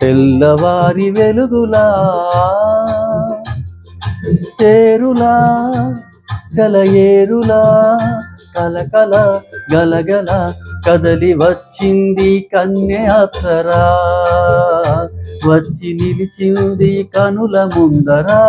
తెల్లవారి వెలుగులా తేరులా సెలయేరులా కలకల గలగల కదలి వచ్చింది కన్య అప్సరా. వచ్చి నిలిచింది కనుల ముందరా.